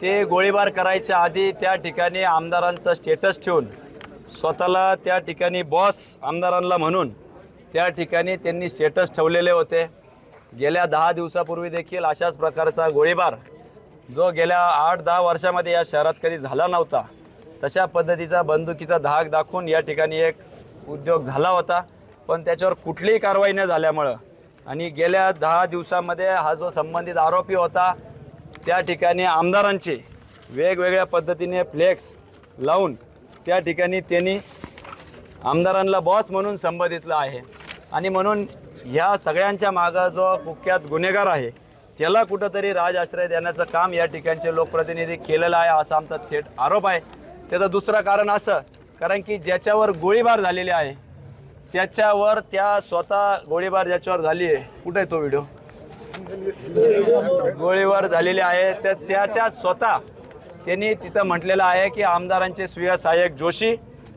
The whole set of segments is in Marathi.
ते गोळीबार करायच्या आधी त्या ठिकाणी आमदारांचा स्टेटस ठेवून स्वतःला त्या ठिकाणी बॉस आमदारांना म्हणून त्या ठिकाणी त्यांनी स्टेटस ठेवलेले होते. गेल्या दहा दिवसापूर्वी देखील अशाच प्रकारचा गोळीबार जो गेल्या आठ दहा वर्षामध्ये या शहरात कधी झाला नव्हता तशा पद्धतीचा बंदुकीचा धाक दाखवून या ठिकाणी एक उद्योग झाला होता. पण त्याच्यावर कुठलीही कारवाई न झाल्यामुळं आणि गेल्या दहा दिवसामध्ये हा जो संबंधित आरोपी होता त्या ठिकाणी आमदारांचे वेगवेगळ्या पद्धतीने फ्लेक्स लावून त्या ठिकाणी त्यांनी आमदारांना बॉस म्हणून संबोधितलं आहे. आणि म्हणून ह्या सगळ्यांच्या मागं जो कुख्यात गुन्हेगार आहे त्याला कुठंतरी राज आश्रय देण्याचं काम या ठिकाणचे लोकप्रतिनिधी केलेलं आहे असा आमचा थेट आरोप आहे. त्याचं दुसरं कारण असं कारण की ज्याच्यावर गोळीबार झालेली आहे त्याच्यावर त्या स्वतः गोळीबार ज्याच्यावर झाली आहे कुठे आहे तो व्हिडिओ? गोळीबार झालेली आहे. तर त्याच्या स्वतः त्यांनी तिथं म्हटलेलं आहे की आमदारांचे स्वीय सहाय्यक जोशी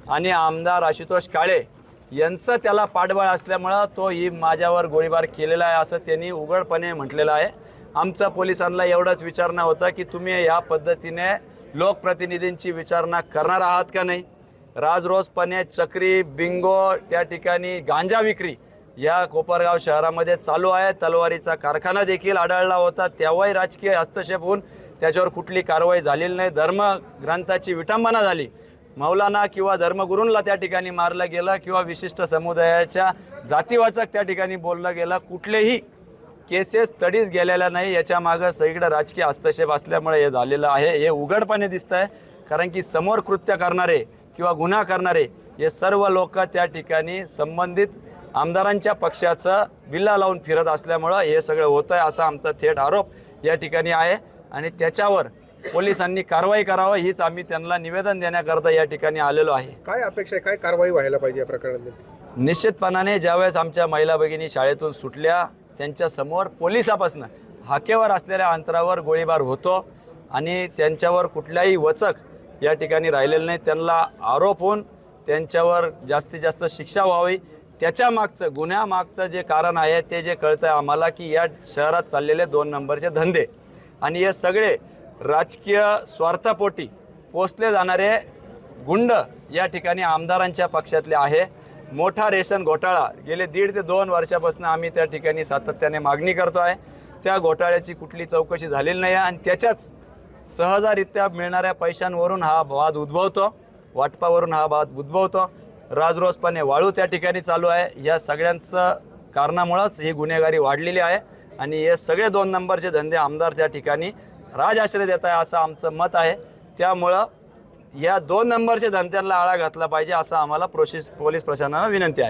आणि आमदार आशुतोष काळे यांचं त्याला पाठबळ असल्यामुळं तो ही माझ्यावर गोळीबार केलेला आहे असं त्यांनी उघडपणे म्हटलेलं आहे. आमचं पोलिसांना एवढंच विचारणं होतं की तुम्ही या पद्धतीने लोकप्रतिनिधींची विचारणा करणार आहात का नाही? राजरोजपणे चक्री बिंगो त्या ठिकाणी गांजा विक्री या कोपरगाव शहरामध्ये चालू आहे. तलवारीचा कारखाना देखील आढळला होता. तेव्हाही राजकीय हस्तक्षेप होऊन त्याच्यावर कुठली कारवाई झालेली नाही. धर्म ग्रंथाची विटंबना झाली. मौलाना किंवा धर्मगुरूंना त्या ठिकाणी मारलं गेलं किंवा विशिष्ट समुदायाच्या जातीवाचक त्या ठिकाणी बोललं गेलं. कुठलेही केसेस तडीच गेलेल्या नाही. याच्या मागं सगळीकडे राजकीय हस्तक्षेप असल्यामुळे हे झालेलं आहे. हे उघडपणे दिसतं आहे कारण की समोर कृत्य करणारे किंवा गुन्हा करणारे हे सर्व लोक त्या ठिकाणी संबंधित आमदारांच्या पक्षाचं बिल्ला लावून फिरत असल्यामुळं हे सगळं होतं आहे असा आमचा थेट आरोप या ठिकाणी आहे. आणि त्याच्यावर पोलिसांनी कारवाई करावं हीच आम्ही त्यांना निवेदन देण्याकरता या ठिकाणी आलेलो आहे. काय अपेक्षा आहे? काय कारवाई व्हायला पाहिजे या प्रकरणात निश्चितपणाने ज्यावेळेस आमच्या महिला भगिनी शाळेतून सुटल्या त्यांच्यासमोर पोलिसापासून हाकेवर असलेल्या अंतरावर गोळीबार होतो आणि त्यांच्यावर कुठल्याही वचक या ठिकाणी राहिलेलं नाही. त्यांना आरोप होऊन त्यांच्यावर जास्तीत जास्त शिक्षा व्हावी त्याच्या मागचं गुन्ह्यामागचं जे कारण आहे ते जे कळतं आहे आम्हाला की या शहरात चाललेले दोन नंबरचे धंदे आणि हे सगळे राजकीय स्वार्थापोटी पोचले जाणारे गुंड या ठिकाणी आमदारांच्या पक्षातले आहे. मोठा रेशन घोटाळा. गेले दीड ते दोन वर्षापासून आम्ही त्या ठिकाणी सातत्याने मागणी करतो आहे त्या घोटाळ्याची कुठली चौकशी झालेली नाही आहे आणि त्याच्याच सहजारित्या मिळणाऱ्या पैशांवरून हा वाद उद्भवतो. वाटपावरून हा वाद उद्भवतो. राजरोसपणे वाळू त्या ठिकाणी चालू आहे. या सगळ्यांचं कारणामुळंच ही गुन्हेगारी वाढलेली आहे. आणि हे सगळे दोन नंबरचे धंदे आमदार त्या ठिकाणी राजआश्रय देत आहे असं आमचं मत आहे. त्यामुळं या दोन नंबरच्या धंद्यांना आळा घातला पाहिजे असं आम्हाला प्रोसेस पोलीस प्रशासनाला विनंती आहे.